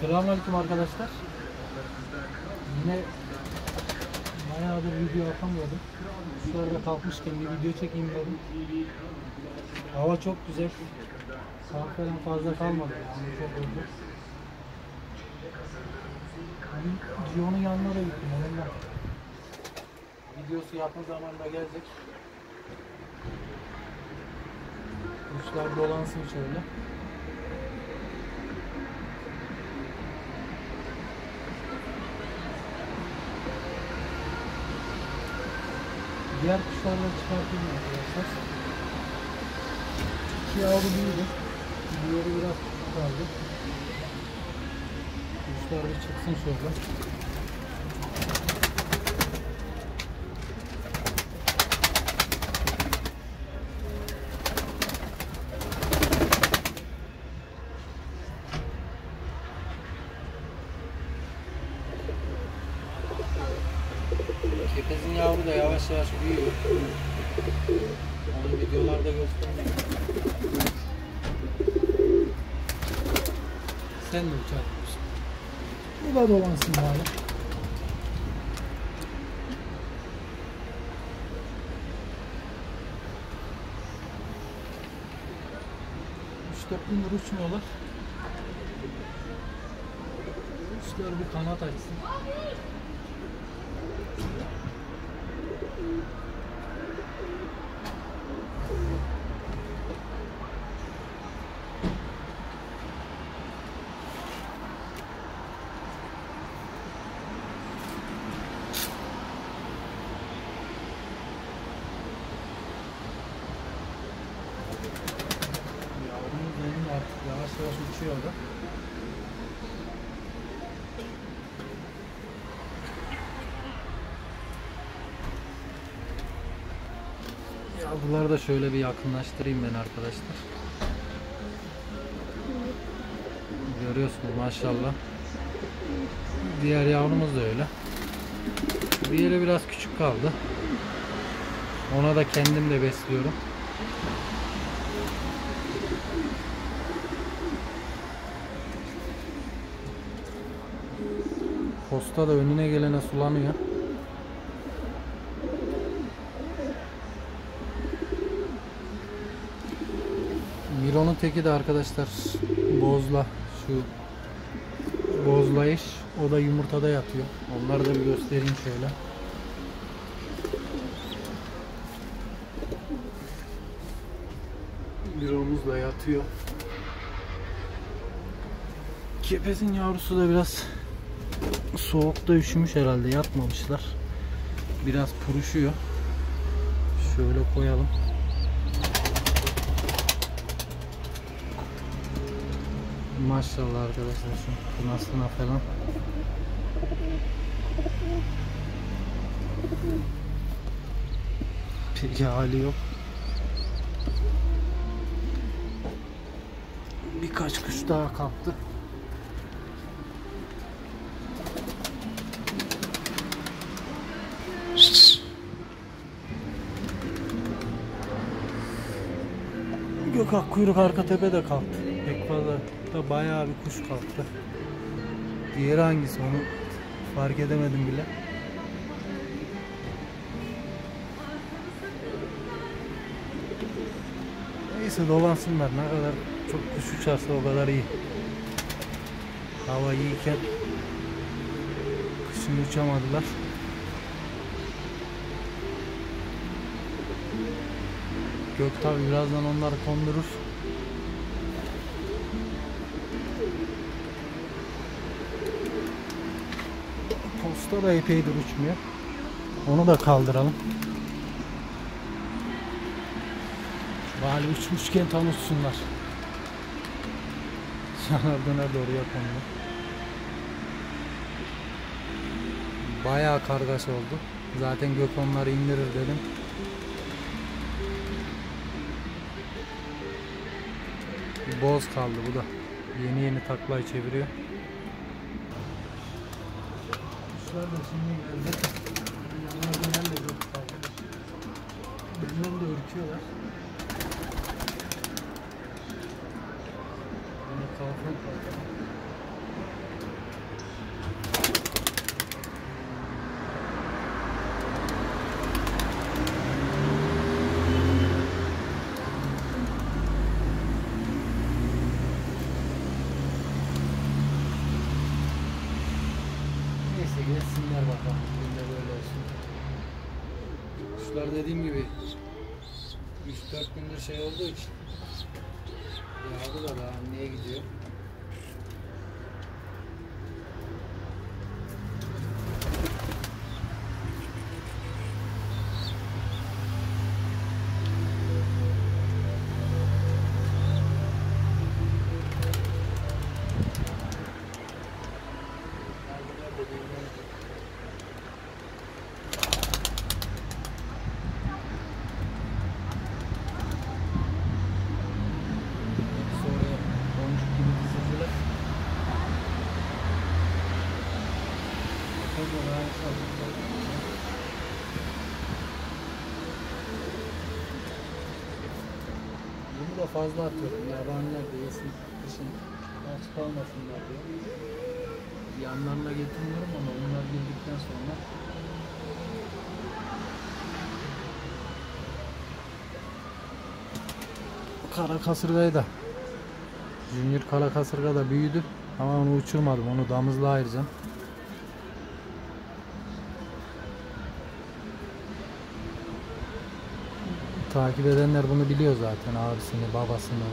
Selamünaleyküm arkadaşlar. Yine bayağıdır video atamıyordum. Şurada kalkmışken bir video çekeyim dedim. Hava çok güzel. Saat fazla kalmadı yani çok oldu. Hani Gio'nun yanına da gittim onunla. Videosu yakın zamanda gelecek. Kuşlar dolansın şöyle. Diğer kuşlarla çıkartayım arkadaşlar. İki yavru büyüdü. Diğeri biraz küçük kaldı. Kuşlar bir çıksın şöyle. Kepezin yavru da yavaş yavaş büyüyor. Onu videolarda göstereyim. Sen de uçartmışsın. Bu da dolansın bari. Üç dört gündür uçmuyorlar. Kuşlar bir kanat açsın. Thank you. Yavruları da şöyle bir yakınlaştırayım ben arkadaşlar. Görüyorsunuz maşallah. Diğer yavrumuz da öyle. Diğeri biraz küçük kaldı. Ona da kendim de besliyorum. Posta da önüne gelene sulanıyor. Teki de arkadaşlar bozla şu bozlayış o da yumurtada yatıyor. Onları da bir göstereyim şöyle. Miron'umuz da yatıyor. Kepezin yavrusu da biraz soğukta üşümüş herhalde yatmamışlar. Biraz puruşuyor. Şöyle koyalım. Maşallah arkadaşlar şu kınasına falan. Peki hali yok. Birkaç kuş daha kalktı. Gökak kuyruk arka tepe de kalktı. Pek fazla da bayağı bir kuş kalktı. Diğeri hangisi onu fark edemedim bile. Neyse dolansınlar ne kadar çok kuş uçarsa o kadar iyi. Hava iyiyken kışın uçamadılar. Gök tabi birazdan onları kondurur. Posta da epeydir uçmuyor. Onu da kaldıralım. Vali uçmuşken tam uçsunlar. Yanar döner doğru yapalım. Bayağı kargaş oldu. Zaten gök onları indirir dedim. Boz kaldı bu da. Yeni yeni taklayı çeviriyor. Kuşlar da şimdi geldi. Yanlar dönerle gök kaldı. Bunlar da ürküyorlar. Yine kalkan kalkan. Gelsinler bakalım. Bugün de böyle olsun. Kuşlar dediğim gibi 3-4 gündür şey olduğu için yağdı da daha anneye gidiyor. Fazla atıyorum. Yabaniler de yesin, kışın aç kalmasınlar diye. Yanlarına getirmiyorum ama onlar girdikten sonra Kara kasırgayı da Junior kara kasırga da büyüdü ama onu uçurmadım onu damızla ayıracağım. Takip edenler bunu biliyor zaten abisini babasını.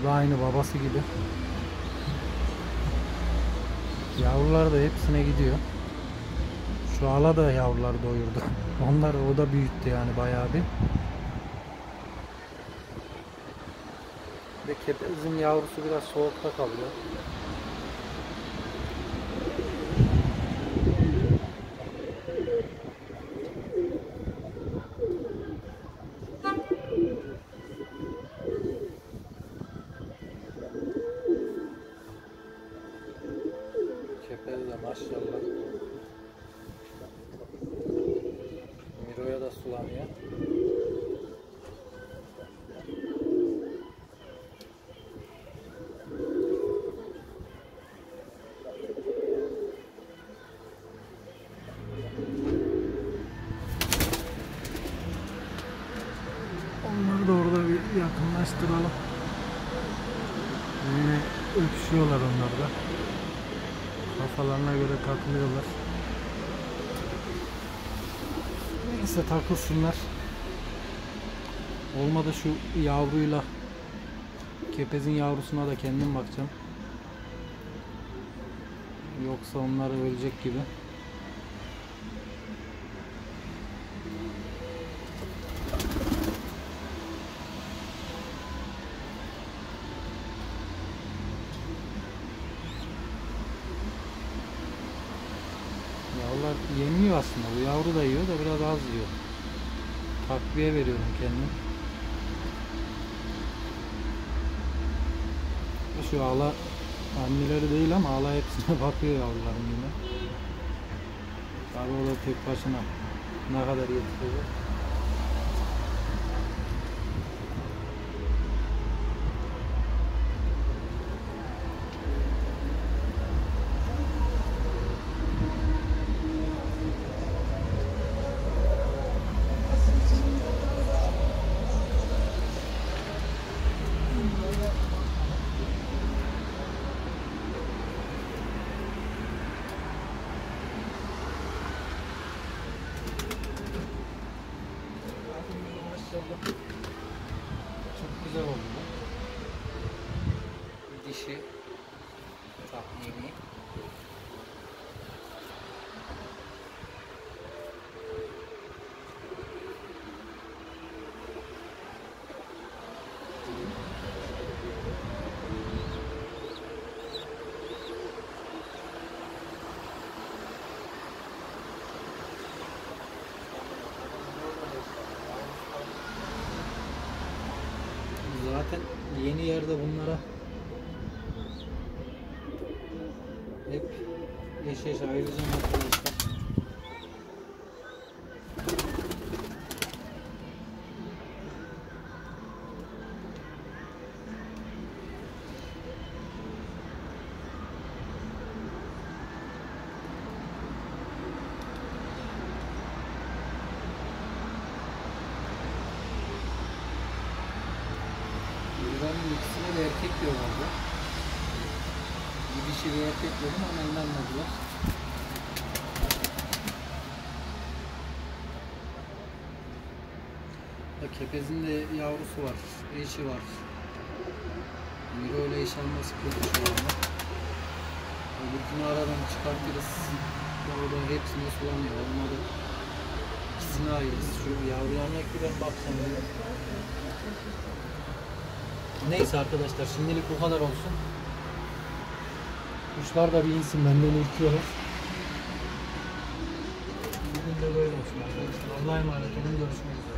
O da aynı babası gibi. Yavrular da hepsine gidiyor. Şu ala da yavrular doyurdu. Onlar o da büyüttü yani bayağı bir. Ve kepezin yavrusu biraz soğukta kalıyor. Öpüşüyorlar onlar da. Kafalarına göre takılıyorlar. Neyse takılsınlar. Olmadı şu yavruyla kepezin yavrusuna da kendim bakacağım. Yoksa onlar ölecek gibi. Yavrular yemiyor aslında. Bu yavru da yiyor da biraz az yiyor. Takviye veriyorum kendim. Şu ağla anneleri değil ama ağla hepsine bakıyor yavruların yine. Tabi o da tek başına ne kadar yetişecek. Maşallah. Çok güzel oldu. bu. Dişi tahmini. Zaten yeni yerde bunlara eş eş ayıracağım arkadaşlar. Biraz Yavruların ikisine de erkek diyorlardı. Erkek dedim ama inanmadılar. Kepezin de yavrusu var, eşi var. Bir öyle eş alması kötü şu anda. Öbürkünü aradan çıkartırız. Orada hepsini sulamıyor. Olmadı. İkisini ayırırız. Şu yavrularına baksam diyor. Neyse arkadaşlar şimdilik bu kadar olsun. Kuşlar da bir insin benden ürküyorlar. Bugün de böyle olsun arkadaşlar. Allah'a emanet olun. Görüşmek üzere.